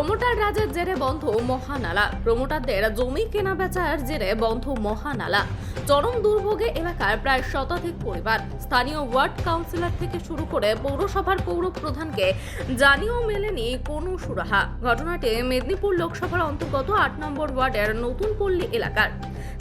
Promoter রাজের জেরে বন্ধ মহানালা। প্রমোটারদের জমি কেনা বেচার জেরে বন্ধ মহানালা। চরম দুর্ভোগে এলাকার প্রায় শতাধিক পরিবার স্থানীয় ওয়ার্ড কাউন্সিলর থেকে শুরু করে পৌরসভার পৌর প্রধানকে জানিয়েও মেলেনি কোনো সুরাহা। ঘটনাটি মেদিনীপুর লোকসভার অন্তর্গত আট নম্বর ওয়ার্ডের নতুন পল্লী এলাকার।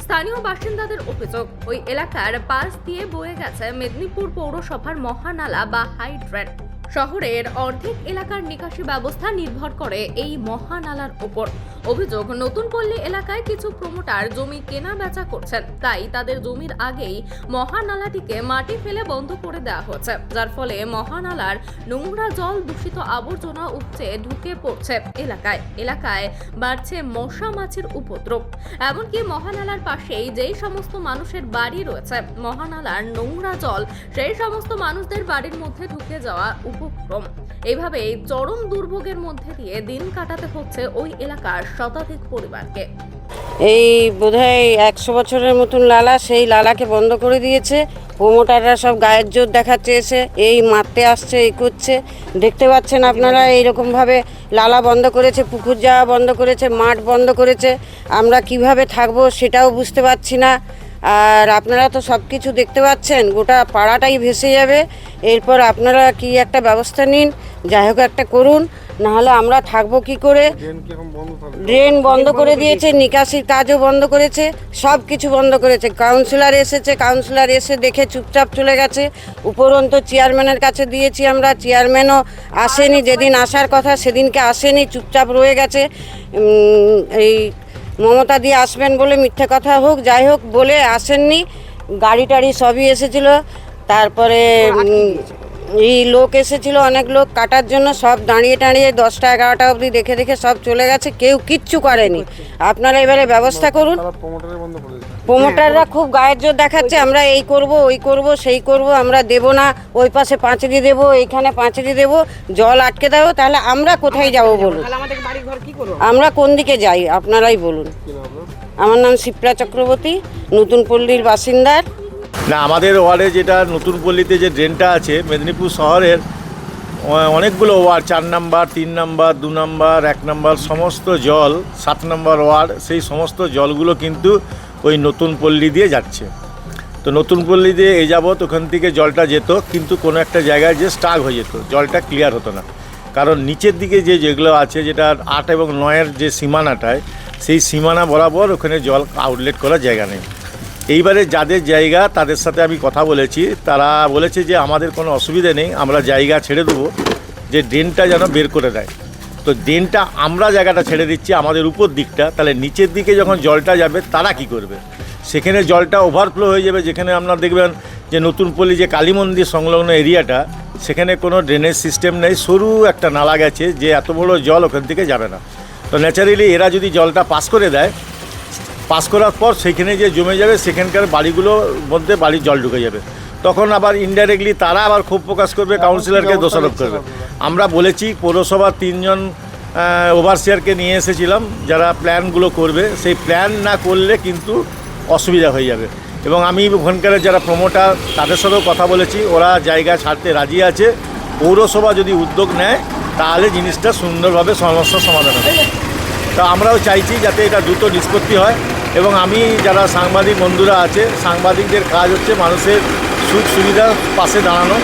স্থানীয় বাসিন্দাদের অভিযোগ, ওই এলাকার পাশ দিয়ে বয়ে গেছে মেদিনীপুর পৌরসভার মহানালা বা হাইড্রেট। শহরের অর্ধেক এলাকার নিকাশি ব্যবস্থা নির্ভর করে এই মহানালার উপর অভিযোগ, নতুন পল্লী এলাকায় কিছু প্রমোটার জমি কেনা বেচা করছেন। তাই তাদের জমির আগেই মহানালাটিকে মাটি ফেলে বন্ধ করে দেওয়া হচ্ছে যার ফলে মহানালার নোংরা জল, দূষিত আবর্জনা উপচে ঢুকে পড়ছে এলাকায়। এলাকায় বাড়ছে মশা মাছের উপদ্রব। এমনকি মহানালার পাশেই যেই সমস্ত মানুষের বাড়ি রয়েছে, মহানালার নোংরা জল, সেই সমস্ত মানুষদের বাড়ির মধ্যে ঢুকে যাওয়া উপক্রম এভাবে চরম দুর্ভোগের মধ্যে দিয়ে দিন কাটাতে হচ্ছে ওই এলাকার শতাধিক পরিবারকে। এই বোধহয় একশো বছরের মতন লালা সেই লালাকে বন্ধ করে দিয়েছে। প্রমোটাররা সব গায়ের জোর দেখাচ্ছে এসে, এই মারতে আসছে, এই করছে। দেখতে পাচ্ছেন আপনারা এইরকমভাবে লালা বন্ধ করেছে, পুকুর যাওয়া বন্ধ করেছে, মাঠ বন্ধ করেছে। আমরা কীভাবে থাকব সেটাও বুঝতে পারছি না। আর আপনারা তো সব কিছু দেখতে পাচ্ছেন গোটা পাড়াটাই ভেসে যাবে। এরপর আপনারা কি একটা ব্যবস্থা নিন যাই হোক একটা করুন নাহলে আমরা থাকব কি করে? ড্রেন বন্ধ করে দিয়েছে নিকাশির কাজও বন্ধ করেছে সব কিছু বন্ধ করেছে। কাউন্সিলর এসেছে কাউন্সিলর এসে দেখে চুপচাপ চলে গেছে। উপরন্ত চেয়ারম্যানের কাছে দিয়েছি আমরা চেয়ারম্যানও আসেনি যেদিন আসার কথা সেদিনকে আসেনি চুপচাপ রয়ে গেছে। এই মমতা দিয়ে আসবেন বলে মিথ্যে কথা হোক যাই হোক বলে আসেননি। গাড়ি টাড়ি সবই এসেছিল। তারপরে এই লোক এসেছিল অনেক লোক কাটার জন্য সব দাঁড়িয়ে টাঁড়িয়ে দশটা এগারোটা অবধি দেখে দেখে সব চলে গেছে কেউ কিচ্ছু করেনি। আপনারা এবারে ব্যবস্থা করুন। প্রমোটাররা খুব গায়ের জোর দেখাচ্ছে আমরা এই করব ওই করব সেই করব আমরা দেব না ওই পাশে পাঁচিরি দেবো এইখানে পাঁচিরি দেবো জল আটকে দেবো তাহলে আমরা কোথায় যাব বলুন। আমরা কোন দিকে যাই আপনারাই বলুন। আমার নাম শিপ্রা চক্রবর্তী নতুন পল্লীর বাসিন্দার। না, আমাদের ওয়ার্ডে যেটা নতুন পল্লীতে যে ড্রেনটা আছে, মেদিনীপুর শহরের অনেকগুলো ওয়ার্ড, চার নাম্বার, তিন নাম্বার, দু নাম্বার, এক নাম্বার, সমস্ত জল, সাত নাম্বার ওয়ার্ড, সেই সমস্ত জলগুলো কিন্তু ওই নতুন পল্লী দিয়ে যাচ্ছে। তো নতুন পল্লী দিয়ে এ যাবৎ ওখান থেকে জলটা যেত, কিন্তু কোনো একটা জায়গায় যে স্টাক হয়ে যেত, জলটা ক্লিয়ার হতো না। কারণ নিচের দিকে যে যেগুলো আছে যেটা আট এবং নয়ের যে সীমানাটায়, সেই সীমানা বরাবর ওখানে জল আউটলেট করার জায়গা নেই। এইবারে যাদের জায়গা, তাদের সাথে আমি কথা বলেছি। তারা বলেছে যে, আমাদের কোনো অসুবিধা নেই, আমরা জায়গা ছেড়ে দেবো, যে ড্রেনটা যেন বের করে দেয়। তো ড্রেনটা আমরা জায়গাটা ছেড়ে দিচ্ছি, আমাদের উপর দিকটা। তাহলে নিচের দিকে যখন জলটা যাবে, তারা কি করবে? সেখানে জলটা ওভারফ্লো হয়ে যাবে, যেখানে আপনারা দেখবেন যে, নতুন পল্লী যে কালী মন্দির সংলগ্ন এরিয়াটা, সেখানে কোনো ড্রেনেজ সিস্টেম নেই। সরু একটা নালা গেছে, যে এত বড় জল ওখান থেকে যাবে না। তো ন্যাচারালি এরা যদি জলটা পাস করে দেয় পাস করার পর সেখানে যে জমে যাবে সেখানকার বাড়িগুলোর মধ্যে বাড়ির জল ঢুকে যাবে। তখন আবার ইনডাইরেক্টলি তারা আবার ক্ষোভ প্রকাশ করবে কাউন্সিলরকে দোষারোপ করবে। আমরা বলেছি পৌরসভার তিনজন ওভারসিয়ারকে নিয়ে এসেছিলাম যারা প্ল্যানগুলো করবে। সেই প্ল্যান না করলে কিন্তু অসুবিধা হয়ে যাবে। এবং আমি ওখানকার যারা প্রমোটার তাদের সাথেও কথা বলেছি। ওরা জায়গা ছাড়তে রাজি আছে। পৌরসভা যদি উদ্যোগ নেয় তাহলে জিনিসটা সুন্দরভাবে সমস্যার সমাধান হবে। তা আমরাও চাইছি যাতে এটা দ্রুত নিষ্পত্তি হয়। এবং আমি যারা সাংবাদিক বন্ধুরা আছে, সাংবাদিকদের কাজ হচ্ছে মানুষের সুখ সুবিধার পাশে দাঁড়ানো।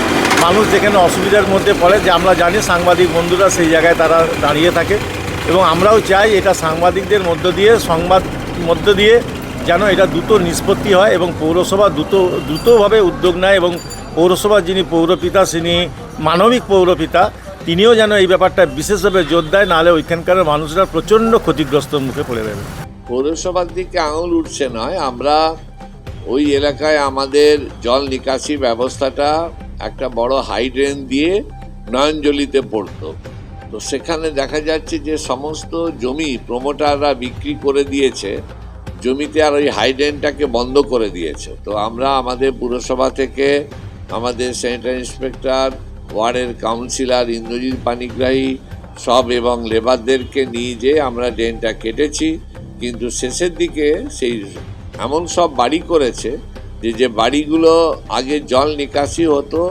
মানুষ যেখানে অসুবিধার মধ্যে পড়ে, যে আমরা জানি সাংবাদিক বন্ধুরা সেই জায়গায় তারা দাঁড়িয়ে থাকে। এবং আমরাও চাই এটা সাংবাদিকদের মধ্য দিয়ে, সংবাদ মধ্য দিয়ে যেন এটা দ্রুত নিষ্পত্তি হয় এবং পৌরসভা দ্রুত, দ্রুতভাবে উদ্যোগ নেয় এবং পৌরসভার যিনি পৌরপিতা তিনি মানবিক পৌরপিতা, তিনিও যেন এই ব্যাপারটা বিশেষভাবে জোর দেয়, নাহলে ওইখানকার মানুষরা প্রচণ্ড ক্ষতিগ্রস্ত মুখে পড়ে যাবে। পৌরসভার দিকে আঙুল উঠছে নয়। আমরা ওই এলাকায় আমাদের জল নিকাশি ব্যবস্থাটা একটা বড় হাইড্রেন দিয়ে নয়নজলিতে পড়তো। তো সেখানে দেখা যাচ্ছে যে সমস্ত জমি প্রমোটাররা বিক্রি করে দিয়েছে। জমিতে আর ওই হাইড্রেনটাকে বন্ধ করে দিয়েছে। তো আমরা আমাদের পুরসভা থেকে আমাদের স্যানিটারি ইন্সপেক্টর ওয়ার্ডের কাউন্সিলর ইন্দ্রজিৎ পানিগ্রাহী সব এবং লেবারদেরকে নিয়ে যেয়ে আমরা ড্রেনটা কেটেছি। কিন্তু শেষের দিকে সেই এমন সব বাড়ি করেছে যে যে বাড়িগুলো আগে জল নিকাশি হতো,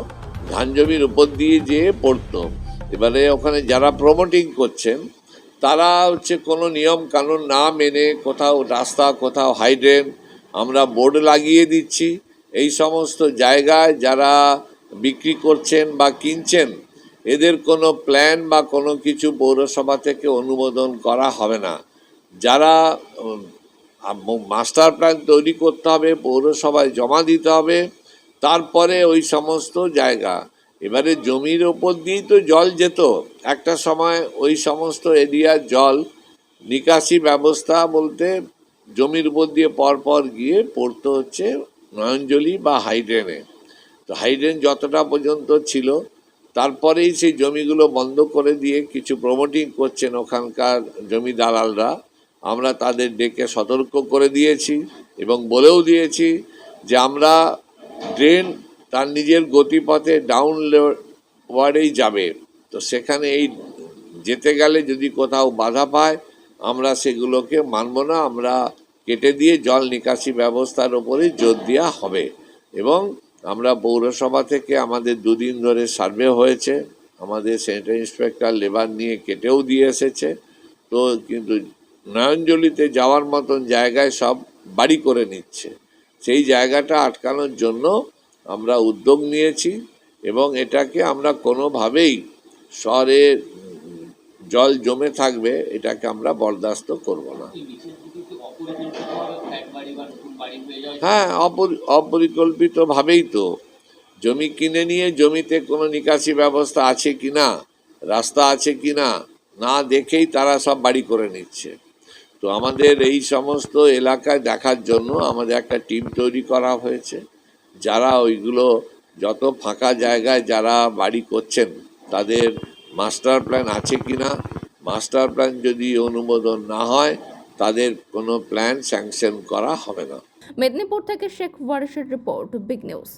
ধান জমির উপর দিয়ে যেয়ে পড়তো। এবারে ওখানে যারা প্রমোটিং করছেন, তারা হচ্ছে কোনো নিয়ম কানুন না মেনে কোথাও রাস্তা, কোথাও হাইড্রেন আমরা বোর্ড লাগিয়ে দিচ্ছি। এই সমস্ত জায়গায় যারা বিক্রি করছেন বা কিনছেন, এদের কোনো প্ল্যান বা কোনো কিছু পৌরসভা থেকে অনুমোদন করা হবে না। যারা মাস্টার প্ল্যান তৈরি করতে হবে, পৌরসভায় জমা দিতে হবে, তারপরে ওই সমস্ত জায়গা। এবারে জমির ওপর দিয়েই তো জল যেত। একটা সময় ওই সমস্ত এরিয়ার জল নিকাশি ব্যবস্থা বলতে জমির উপর দিয়ে পরপর গিয়ে পড়তে হচ্ছে নয়নজলি বা হাইড্রেনে। তো হাইড্রেন যতটা পর্যন্ত ছিল, তারপরেই সেই জমিগুলো বন্ধ করে দিয়ে কিছু প্রমোটিং করছেন ওখানকার জমি দালালরা আমরা তাদের ডেকে সতর্ক করে দিয়েছি এবং বলেও দিয়েছি যে আমরা ড্রেন তার নিজের গতিপথে ডাউন ওয়ার্ডেই যাবে। তো সেখানে এই যেতে গেলে যদি কোথাও বাধা পায়, আমরা সেগুলোকে মানব না, আমরা কেটে দিয়ে জল নিকাশি ব্যবস্থার ওপরে জোর দেওয়া হবে। এবং আমরা পৌরসভা থেকে আমাদের দুদিন ধরে সার্ভে হয়েছে, আমাদের স্যানিটারি ইন্সপেক্টর লেবার নিয়ে কেটেও দিয়ে এসেছে। তো কিন্তু নয়নজলিতে যাওয়ার মতন জায়গায় সব বাড়ি করে নিচ্ছে। সেই জায়গাটা আটকানোর জন্য আমরা উদ্যোগ নিয়েছি এবং এটাকে আমরা কোনোভাবেই শহরে জল জমে থাকবে, এটাকে আমরা বরদাস্ত করব না। হ্যাঁ অপরি, অপরিকল্পিতভাবেই তো। জমি কিনে নিয়ে জমিতে কোনো নিকাশি ব্যবস্থা আছে কি না রাস্তা আছে কি না না দেখেই তারা সব বাড়ি করে নিচ্ছে। তো আমাদের এই সমস্ত এলাকায় দেখার জন্য আমাদের একটা টিম তৈরি করা হয়েছে। যারা ওইগুলো যত ফাঁকা জায়গায় যারা বাড়ি করছেন, তাদের মাস্টার প্ল্যান আছে কি না মাস্টার প্ল্যান যদি অনুমোদন না হয়, তাদের কোনো প্ল্যান স্যাংশন করা হবে না। মেদিনীপুর থেকে শেখ ওয়ারিসের রিপোর্ট, বিগ নিউজ।